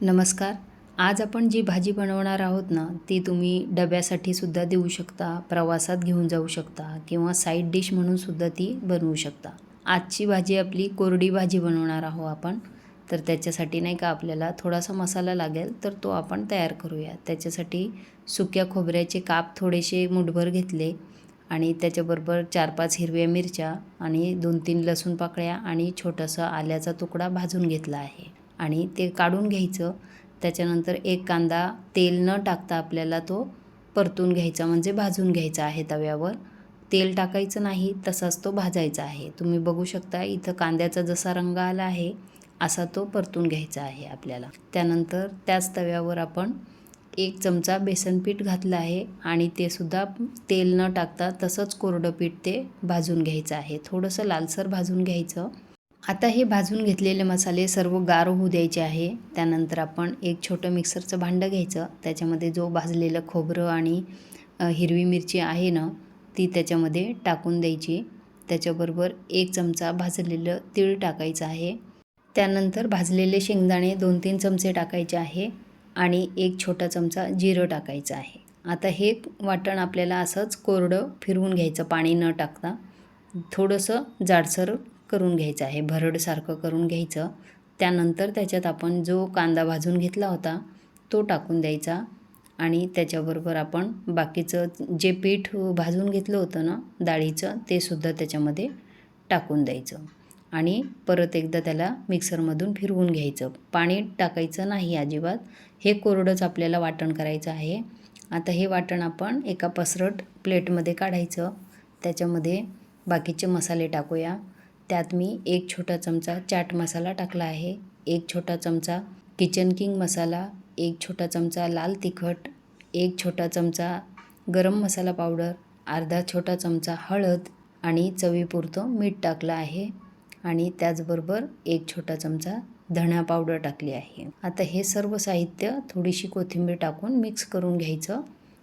नमस्कार. आज आपण जी भाजी बनवणार आहोत ना ती तुम्ही डब्यासाठी सुद्धा देऊ शकता प्रवासात घेऊन जाऊ शकता किंवा साईड डिश म्हणून सुद्धा ती बनवू शकता. आजची भाजी आपली कोरडी भाजी बनवणार आहोत आपण. तर त्याच्यासाठी नाही का आपल्याला थोडासा मसाला लागेल तर तो आपण तयार करूया. त्याच्यासाठी सुक्या खोबऱ्याचे काप थोडेसे मुठभर घेतले आणि त्याच्याबरोबर चार पाच हिरव्या मिरच्या आणि दोन तीन लसूण पाकळ्या आणि छोटासा आल्याचा तुकडा भाजून घेतला आहे. आणि ते काढून घ्यायचं. त्याच्यानंतर एक कांदा तेल न टाकता आपल्याला तो परतून घ्यायचा म्हणजे भाजून घ्यायचा आहे तव्यावर. तेल टाकायचं नाही तसाच तो भाजायचा आहे. तुम्ही बघू शकता इथं कांद्याचा जसा रंग आला आहे असा तो परतून घ्यायचा आहे आपल्याला. त्यानंतर त्याच तव्यावर आपण एक चमचा बेसन पीठ घातलं आहे आणि ते सुद्धा तेल न टाकता तसंच कोरडं पीठ ते भाजून घ्यायचं आहे. थोडंसं लालसर भाजून घ्यायचं. आता हे भाजून घेतलेले मसाले सर्व गार होऊ द्यायचे आहे. त्यानंतर आपण एक छोटं मिक्सरचं भांडं घ्यायचं. त्याच्यामध्ये जो भाजलेलं खोबरं आणि हिरवी मिरची आहे ना ती त्याच्यामध्ये टाकून द्यायची. त्याच्याबरोबर एक चमचा भाजलेलं तीळ टाकायचं आहे. त्यानंतर भाजलेले शेंगदाणे दोन तीन चमचे टाकायचे आहे आणि एक छोटा चमचा जिरं टाकायचं आहे. आता हे वाटण आपल्याला असंच कोरडं फिरवून घ्यायचं पाणी न टाकता. थोडंसं जाडसर करून घ्यायचं आहे भरडसारखं करून घ्यायचं. त्यानंतर त्याच्यात आपण जो कांदा भाजून घेतला होता तो टाकून द्यायचा आणि त्याच्याबरोबर आपण बाकीचं जे पीठ भाजून घेतलं होतं ना डाळीचं ते सुद्धा त्याच्यामध्ये टाकून द्यायचं. आणि परत एकदा त्याला मिक्सरमधून फिरवून घ्यायचं. पाणी टाकायचं नाही अजिबात. हे कोरडंच आपल्याला वाटण करायचं आहे. आता हे वाटण आपण एका पसरट प्लेटमध्ये काढायचं. त्याच्यामध्ये बाकीचे मसाले टाकूया. त्यात मी एक छोटा चमचा चाट मसाला टाकला आहे एक छोटा चमचा किचन किंग मसाला एक छोटा चमचा लाल तिखट एक छोटा चमचा गरम मसाला पावडर अर्धा छोटा चमचा हळद आणि चवीपुरतं मीठ टाकलं आहे आणि त्याचबरोबर एक छोटा चमचा धणा पावडर टाकली आहे. आता हे सर्व साहित्य थोडीशी कोथिंबीर टाकून मिक्स करून घ्यायचं.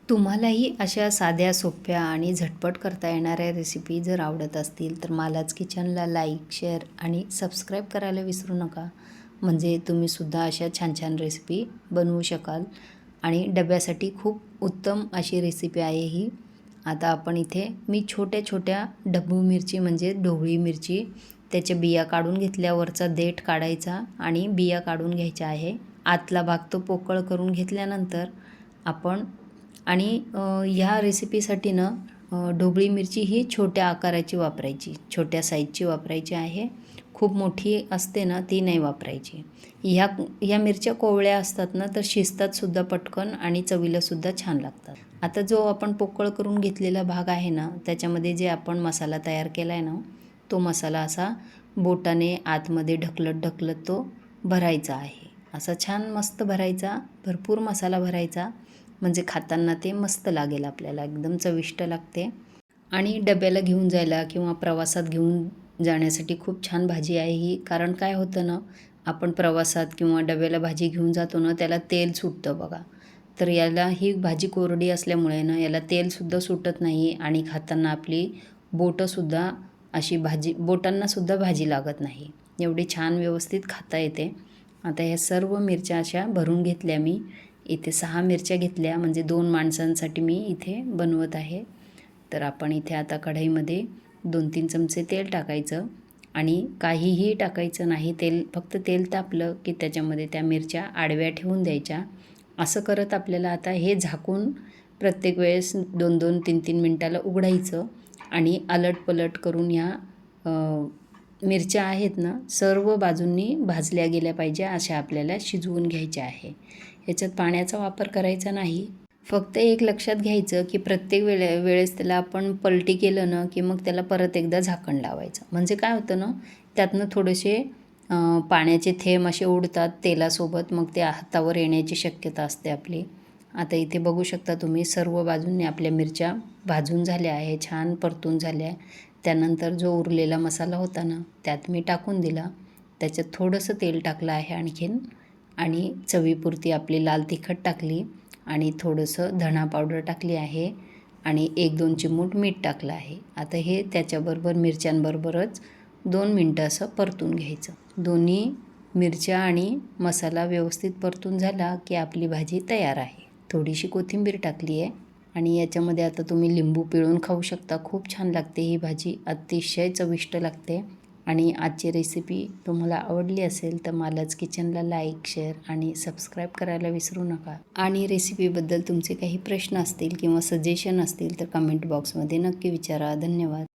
तुम्हालाही अशा साध्या सोप्या आणि झटपट करता येणाऱ्या रेसिपी जर आवडत असतील तर मालाच किचनला लाईक शेअर आणि सबस्क्राईब करायला विसरू नका. म्हणजे तुम्हीसुद्धा अशा छान छान रेसिपी बनवू शकाल. आणि डब्यासाठी खूप उत्तम अशी रेसिपी आहे ही. आता आपण इथे मी छोट्या छोट्या डब्बू मिरची म्हणजे ढोबळी मिरची त्याच्या बिया काढून घेतल्यावरचा देठ काढायचा आणि बिया काढून घ्यायच्या आहे. आतला भाग तो पोकळ करून घेतल्यानंतर आपण आणि ह्या रेसिपीसाठी ना ढोबळी मिरची ही छोट्या आकाराची वापरायची. छोट्या साईजची वापरायची आहे. खूप मोठी असते ना ती नाही वापरायची. ह्या ह्या मिरच्या कोवळ्या असतात ना तर शिजतातसुद्धा पटकन आणि चवीलासुद्धा छान लागतात. आता जो आपण पोकळ करून घेतलेला भाग आहे ना त्याच्यामध्ये जे आपण मसाला तयार केला आहे ना तो मसाला असा बोटाने आतमध्ये ढकलत ढकलत तो भरायचा आहे. असा छान मस्त भरायचा भरपूर मसाला भरायचा. म्हणजे खाताना ते मस्त लागेल आपल्याला एकदम चविष्ट लागते. आणि डब्याला घेऊन जायला किंवा प्रवासात घेऊन जाण्यासाठी खूप छान भाजी आहे ही. कारण काय होतं ना आपण प्रवासात किंवा डब्याला भाजी घेऊन जातो ना त्याला तेल सुटतं बघा. तर याला ही भाजी कोरडी असल्यामुळे ना याला तेलसुद्धा सुटत नाही आणि खाताना आपली बोटंसुद्धा अशी भाजी बोटांनासुद्धा भाजी लागत नाही. एवढी छान व्यवस्थित खाता येते. आता ह्या सर्व मिरच्या अशा भरून घेतल्या मी. इथे सहा मिरच्या घेतल्या म्हणजे दोन माणसांसाठी मी इथे बनवत आहे. तर आपण इथे आता कढईमध्ये दोन तीन चमचे तेल टाकायचं आणि काहीही टाकायचं नाही. तेल फक्त तेल तापलं की त्याच्यामध्ये त्या मिरच्या आडव्या ठेवून द्यायच्या. असं करत आपल्याला आता हे झाकून प्रत्येक वेळेस दोन दोन तीन तीन मिनटाला उघडायचं आणि अलट पलट करून ह्या मिरच्या आहेत ना सर्व बाजूंनी भाजल्या गेल्या पाहिजे अशा आपल्याला शिजवून घ्यायच्या आहे. याच्यात पाण्याचा वापर करायचा नाही. फक्त एक लक्षात घ्यायचं की प्रत्येक वेळे वेळेस त्याला आपण पलटी केलं ना की मग त्याला परत एकदा झाकण लावायचं. म्हणजे काय होतं ना त्यातनं थोडेसे पाण्याचे थेंब असे उडतात तेलासोबत मग ते हातावर येण्याची शक्यता असते आपली. आता इथे बघू शकता तुम्ही सर्व बाजूंनी आपल्या मिरच्या भाजून झाल्या आहे छान परतून झाल्या त्यानंतर जो उरलेला मसाला होता ना त्यात मी टाकून दिला. त्याच्यात थोडंसं तेल टाकलं आहे आणखीन आणि चवीपुरती आपली लाल तिखट टाकली आणि थोडंसं धणा पावडर टाकली आहे आणि एक दोन चिमूट मीठ टाकलं आहे. आता हे त्याच्याबरोबर मिरच्यांबरोबरच दोन मिनटं असं परतून घ्यायचं. दोन्ही मिरच्या आणि मसाला व्यवस्थित परतून झाला की आपली भाजी तयार आहे. थोडीशी कोथिंबीर टाकली आहे. आणि याच्यामध्ये आता तुम्ही लिंबू पिळून खाऊ शकता. खूप छान लागते ही भाजी. अतिशय चविष्ट लागते. आणि आजची रेसिपी तुम्हाला आवडली असेल तर मालाच किचनला लाईक शेअर आणि सबस्क्राईब करायला विसरू नका. आणि रेसिपीबद्दल तुमचे काही प्रश्न असतील किंवा सजेशन असतील तर कमेंट बॉक्समध्ये नक्की विचारा. धन्यवाद.